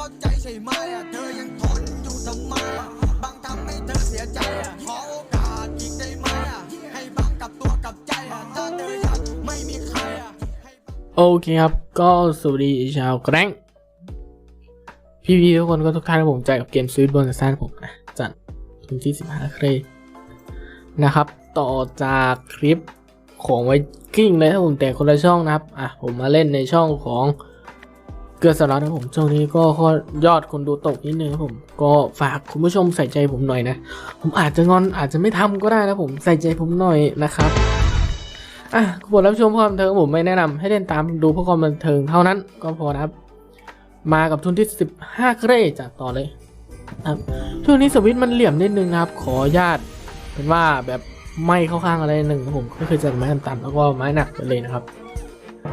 เข้าใจใช่ไหมอะเธอยังทนอยู่ทำไมอะบางทำให้เธอเสียใจอะขอโอกาสอีกได้ไหมอะให้บางกับตัวกับใจอะถ้าเธอยังไม่มีใครอะโอเคครับ ก็สวัสดีชาวแกรงพี่ๆทุกคนก็ทุกท่านที่ผมใจกับเกมสวิตบนซ่านผมนะจัดวันที่ 15 เครนะครับ ต่อจากคลิปของไวกิ้งเลยถ้าผมแต่คนละช่องนะครับ อะ ผมมาเล่นในช่องของ เกลือสลัดนะผมช่วงนี้ก็ขอยอดคนดูตกนิดนึงครับผม ก็ฝากคุณผู้ชมใส่ใจผมหน่อยนะ ผมอาจจะงอนอาจจะไม่ทำก็ได้นะผมใส่ใจผมหน่อยนะครับอะบทรับชมความบันเทิงผมไม่แนะนำให้เล่นตามดูเพื่อความบันเทิงเท่านั้นก็พอนะครับ มากับทุนที่ 15เครจัดต่อเลยครับช่วงนี้สวิตมันเหลี่ยมนิดนึงนะครับ ขอญาตเป็นว่าแบบไม่เข้าข้างอะไรหนึ่งผมก็คือจะไม้ต่ำแล้วก็ไม้หนักไปเลยนะครับ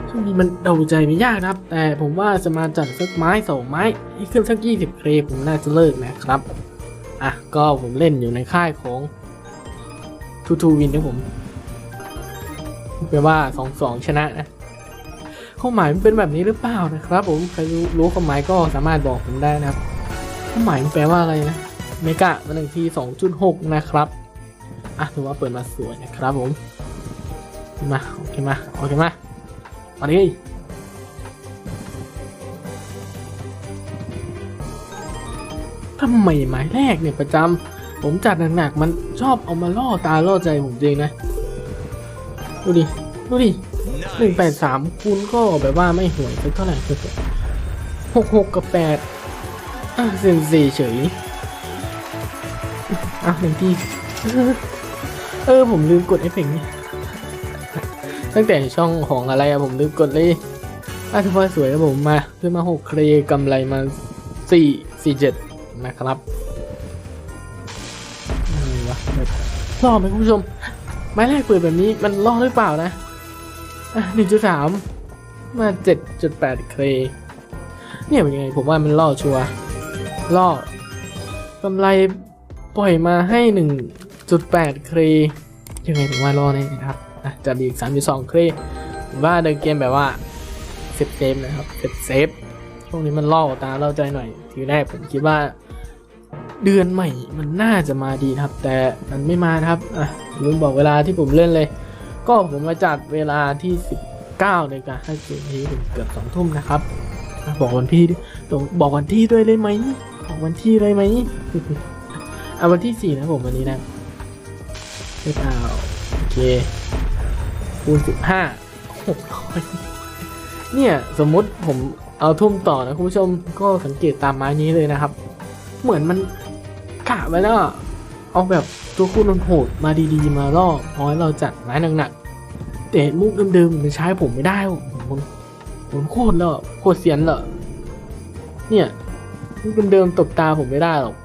ช่วงนี้มันเดาใจไม่ยากนะครับ แต่ผมว่าจะมาจัดสักไม้สองไม้ให้ขึ้นสัก20เครผมน่าจะเลิกนะครับ อะ ก็ผมเล่นอยู่ในค่ายของทูทูวินนะผมแปลว่าสองสองชนะนะความหมายมันเป็นแบบนี้หรือเปล่านะครับ ผมใครรู้รู้ความหมายก็สามารถบอกผมได้นะครับความหมายมันแปลว่าอะไรนะเมกะมาหนึ่งทีสองจุดหกนะครับอะถือว่าเปิดมาสวยนะครับผมมาโอเคมาโอเคมา มาดิทำไมหมายแรกเนี่ยประจำผมจัดหนักๆมันชอบเอามาล่อตาล่อใจผมจริงนะ ดูดิ ดูดิหนึ่งแปดสามคูณก็แบบว่าไม่ห่วยสักเท่าไหร่หกหกกับแปดอะเซนสี่เฉยอะหนึ่งที่เออ ผมลืมกดเอฟเฟกต์นี่ ตั้งแต่ช่องของอะไรอะผมลืมกดเลยอะถือว่าสวยครับผมมาขึ้นมาหกเครกำไรมาสี่สี่เจ็ดนะครับอะไรวะแบบรอบไหมคุณผู้ชม ไม้แรกเปิดแบบนี้มันล่อหรือเปล่านะหนึ่งจุดสามมาเจ็ดจุดแปดเครเนี่ยเป็นยังไงผมว่ามันล่อชัวร์ล่อกำไรปล่อยมาให้หนึ่งจุดแปดเครยังไงผมว่าล่อแน่นะครับ อะจัดอีกสามจุดสองครผมว่าเดินเกมแบบว่าเซฟเซฟนะครับเซฟเซฟช่วงนี้มันล่อตาล่อใจหน่อย ทีแรกผมคิดว่า เดือนใหม่มันน่าจะมาดีนะครับ แต่มันไม่มาครับอะลืมบอกเวลาที่ผมเล่นเลย ก็ผมมาจัดเวลาที่ 19นาฬิกาห้าสิบนาทีถึงเกือบสองทุ่มนะครับ บอกวันที่ด้วยบอกวันที่ด้วยเลยไหมบอกวันที่เลยไหมอะวันที่สี่นะผมวันนี้นะไม่เปล่าโอเค คูณสิบห้าหกร้อยเนี่ยสมมติผมเอาทุ่มต่อนะคุณผู้ชมก็สังเกตตามไม้นี้เลยนะครับ เหมือนมันกะไว้แล้วเอาแบบตัวคู่นนโหดมาดีๆ มาล่อพอให้เราจัดไม้หนักๆแต่มุกเดิมๆมันใช้ผมไม่ได้ผมผมโคตรแล้วโคตรเสียนเลยเนี่ยมุกเดิมๆตบตาผมไม่ได้หรอก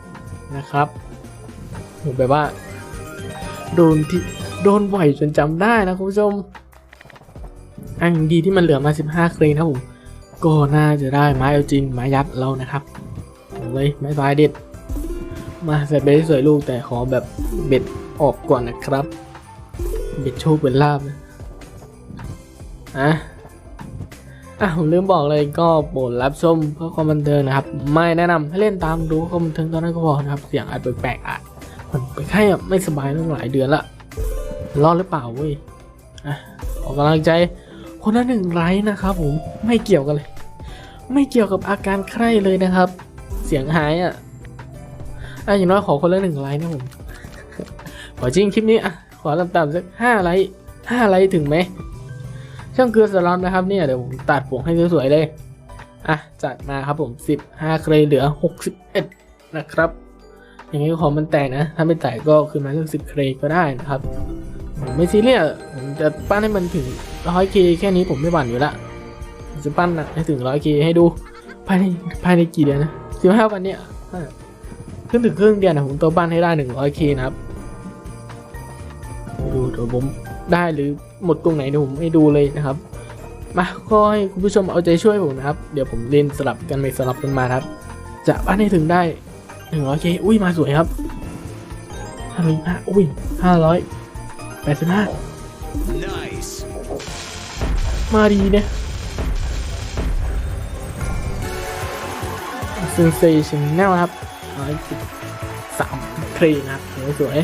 นะครับผมแบบว่า โดนที่ โดนบ่อยจนจำได้นะคุณผู้ชมอันดีที่มันเหลือมา 15เครนนะผม ก็น่าจะได้ไม้เอาจริงไม้ยัดเรานะครับเลยไม่บายเด็ด มาใส่เบสสวยลูกแต่ขอแบบเบ็ดออกก่อนนะครับ เบ็ดโชคเป็นลาบนะอะอะผมลืมบอกเลยก็โปรดรับชมเพื่อความบันเทิงนะครับ ไม่แนะนำให้เล่นตามดูความบันเทิงตอนนั้นก็พอนะครับ เสียงอาจแปลกๆอาจมันไปนไข้อะไม่สบายตั้งหลายเดือนละ รอดหรือเปล่าเว้ยอะออกกำลังใจ คนละหนึ่งไลค์นะครับผมไม่เกี่ยวกันเลย ไม่เกี่ยวกับอาการไข้เลยนะครับ เสียงหายอะอะอย่างน้อยขอคนละหนึ่งไลค์นะผมขอจริงคลิปนี้อะขอต่ำๆสักห้าไลค์ห้าไลค์ถึงไหมช่างเกลือสลัมนะครับเนี่ยเดี๋ยวผมตัดผมให้สวยๆเลยอะจัดมาครับผม15เครเหลือ61นะครับ อย่างนี้ขอมันแตกนะ ถ้าไม่แตกก็ขึ้นมาเรื่อง10เครก็ได้นะครับ ผมไม่ซีเรียสผมจะปั้นให้มันถึง100เคแค่นี้ผมไม่หวั่นอยู่ละจะปั้นให้ถึง100เคให้ดูภายในภายในกี่เดือนนะ15วันเนี้ยขึ้นถึงครึ่งเดือนนะผมตัวปั้นให้ได้ 100k นะครับดูเดี๋ยวผมได้หรือหมดตรงไหนเดี๋ยวผมให้ดูเลยนะครับมาก็ให้คุณผู้ชมเอาใจช่วยผมนะครับ เดี๋ยวผมเล่นสลับกันไปสลับกันมาครับ จะปั้นให้ถึงได้ 100k อุ้ยมาสวยครับ505อุ้ย 585 Nice มาดีเนี่ยเซนเซชันแนลครับร้อยสิบสามเครนะครับสวย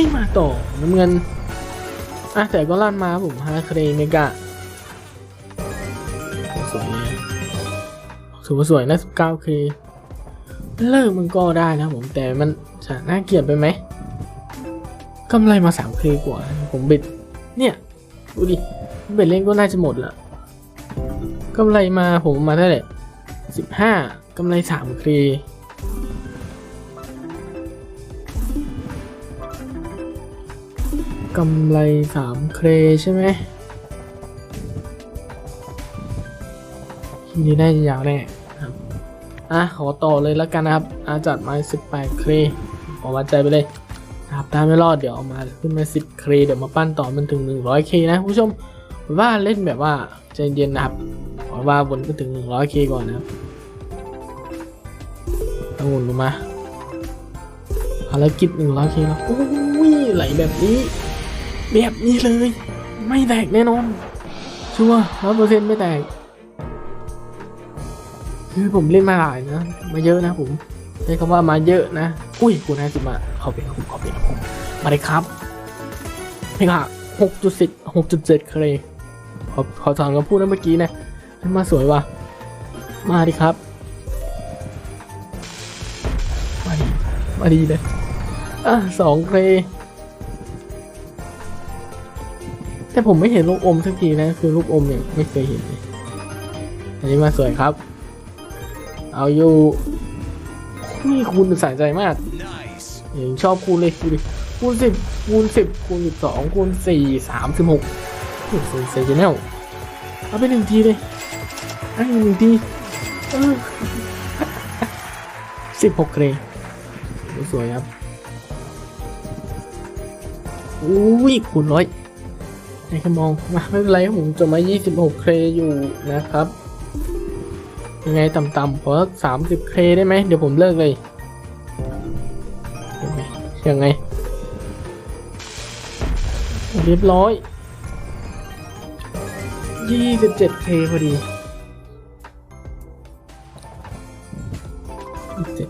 ไม่มาต่อน้ำเงินอะแต่ก็ลั่นมาผมฮาเครเมกะสวยเลยถือว่าสวยนะ 19 k เลิกมันก็ได้นะผมแต่มันจะน่าเกลียดไปไหมกำไรมา 3 k กว่า ผมบิด เนี่ย ดูดิเบ็ดเล่นก็น่าจะหมดละกำไรมาผมมาเท่าไหร่15กำไร3 k กำไร3เครใช่ไหมทีนี้ได้ยาวแน่ครับ อะ ขอต่อเลยแล้วกันนะครับ อาจัดมา18เครขอวัดใจไปเลยครับถ้าไม่รอดเดี๋ยวเอามาขึ้นมา10เครเดี๋ยวมาปั้นต่อมันถึง100เคนะคุณผู้ชมว่าเล่นแบบว่าใจเย็นนะครับขอว่าบนก็ถึง100เคก่อนนะครับต้องวนลงมาภารกิจ100เคแล้วโอ้ยไหลแบบนี้ แบบนี้เลย ไม่แตกแน่นอน ชัวร้อยเปอร์เซ็นต์ไม่แตก คือผมเล่นมาหลายนะ มาเยอะนะผมใช้คำว่ามาเยอะนะ อุ้ยคุณห้าสิมาขอเป็นผมขอเป็นผมมาเลยครับเพลงอะหกจุดสิบหกจุดเจ็ดเครขอขอถอนคำพูดนั้นเมื่อกี้นะมาสวยว่ะ มาดิครับ มาดี มาดีเลยอะสองเคร แต่ผมไม่เห็นลูกอมสักทีนะ คือลูกอมเนี่ยไม่เคยเห็นเลยอันนี้มาสวยครับ เอาอยู่นี่คูณสายใจมากเองชอบคูณเลยคูณดิคูณสิบคูณสิบคูณสิบสองคูณสี่สามสิบหกโอ้โหเซนแนลเอาไปหนึ่งทีเลยให้หนึ่งทีสิบหกเกรสวยครับอุ้ยคูณร้อย ในแค่มองมาไม่เป็นไรผมจบมา 26 เครอยู่นะครับ ยังไงต่ำๆขอ30เครได้ไหมเดี๋ยวผมเลิกเลยยังไงยังไงเรียบร้อย 27เคพอดี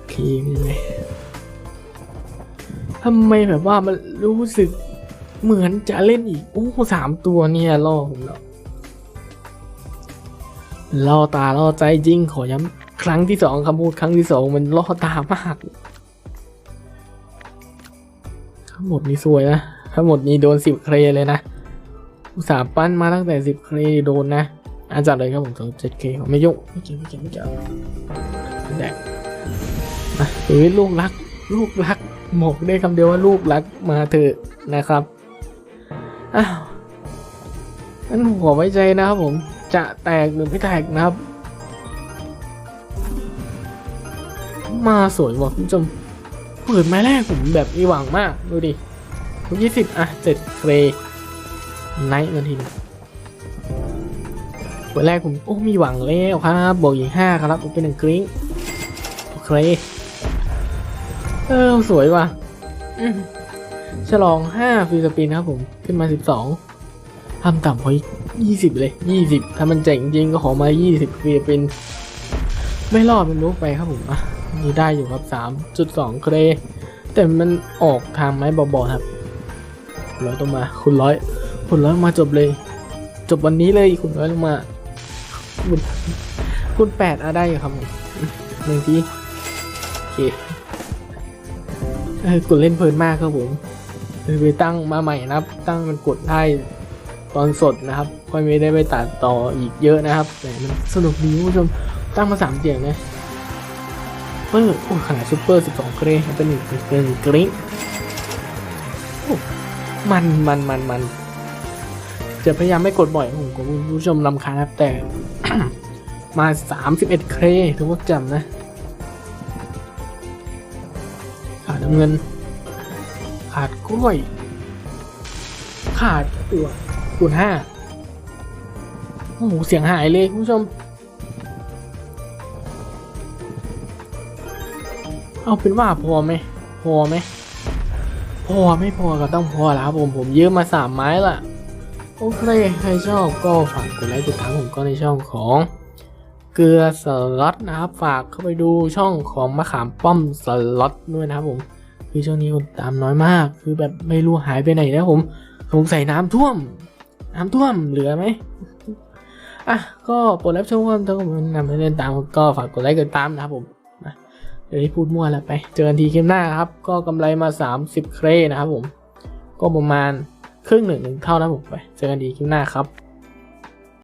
27เคยังไงทำไมแบบว่ามันรู้สึก เหมือนจะเล่นอีก โอ้สามตัวเนี่ยล่อผมแล้วล่อตาล่อใจจริงขอย้ำครั้งที่สองคำพูดครั้งที่สองมันล่อตามาก ทั้งหมดนี้สวยนะ ทั้งหมดนี้โดนสิบเครเลยนะ อุตส่าห์ปั้นมาตั้งแต่สิบเครโดนนะอาจารย์เลยครับผมสองเจ็ดเคไม่ยุ่งไม่เกี่ยวไม่เกี่ยวไม่เกี่ยวแดกมาชีวิตลูกรัก ลูกรักบอกได้คำเดียวว่าลูกรักมาเถอะนะครับ อ้าวงั้นผมขอไว้ใจนะครับผมจะแตกหรือไม่แตกนะครับ มาสวยว่ะคุณผู้ชมเปิดไม้แรกผมแบบมีหวังมาก ดูดิทุกยี่สิบอะเจ็ดเครไนท์นาทีนึงเปิดแรกผมโอ้มีหวังแล้วครับบวกอีกห้าครับผมเป็นหนึ่งกริ้งโอเคเออสวยว่ะอืม ฉลอง 5ฟรีสปินนะครับผม ขึ้นมา 12ทำต่ำพอ20 เลย 20 ถ้ามันเจ๋งจริงก็ขอมา 20ฟรีสปิน ไม่รอดมันลุกไปครับผมอะนี่ได้อยู่ครับ 3.2 เคร แต่มันออกทางไม้บอๆครับร้อยต้องมา คุณร้อย คุณร้อยมาจบเลย จบวันนี้เลยคุณร้อยลงมา คุณคุณแปดอะได้อยู่ครับผมหนึ่งทีโอเคเออกดเล่นเพลินมากครับผม ไปตั้งมาใหม่นะครับ ตั้งมันกดได้ตอนสดนะครับค่อยไม่ได้ไปตัดต่ออีกเยอะนะครับแต่มันสนุกดีคุณผู้ชมตั้งมาสามเสียงนะเออโอ้ขนาดซูเปอร์สิบสองเกรดเป็นหนึ่งเป็นกริ๊งมันมันมันมันจะพยายามไม่กดบ่อยผมคุณผู้ชมลำคาญครับแต่ มาสามสิบเอ็ดเครถือว่าจำนะขาดน้ำเงิน ขาดกล้วย ขาดตัวคูณห้าโอ้โหเสียงหายเลยคุณผู้ชม เอาเป็นว่าพอไหมพอไหมพอไม่พอก็ต้องพอแล้วผมผมเยอะมาสามไม้ละโอเค ใครชอบก็ฝากกดไลค์กดทักผมก็ในช่องของเกลือสล็อตนะครับ ฝากเข้าไปดูช่องของมะขามป้อมสล็อตด้วยนะครับผม คือช่วงนี้คนตามน้อยมาก คือแบบไม่รู้หายไปไหนแล้วผมสงสัยน้ำท่วม น้ำท่วมเหลือไหมอะก็โปรดรับชมความถ้าผมนำไปเล่นตามก็ฝากกดไลค์กดตามนะครับผมเดี๋ยวนี้พูดมั่วแล้วไป เจอกันทีคลิปหน้าครับ ก็กำไรมา 30 เครนะครับผม ก็ประมาณครึ่งหนึ่งหนึ่งเท่านะผมไป เจอกันทีคลิปหน้าครับ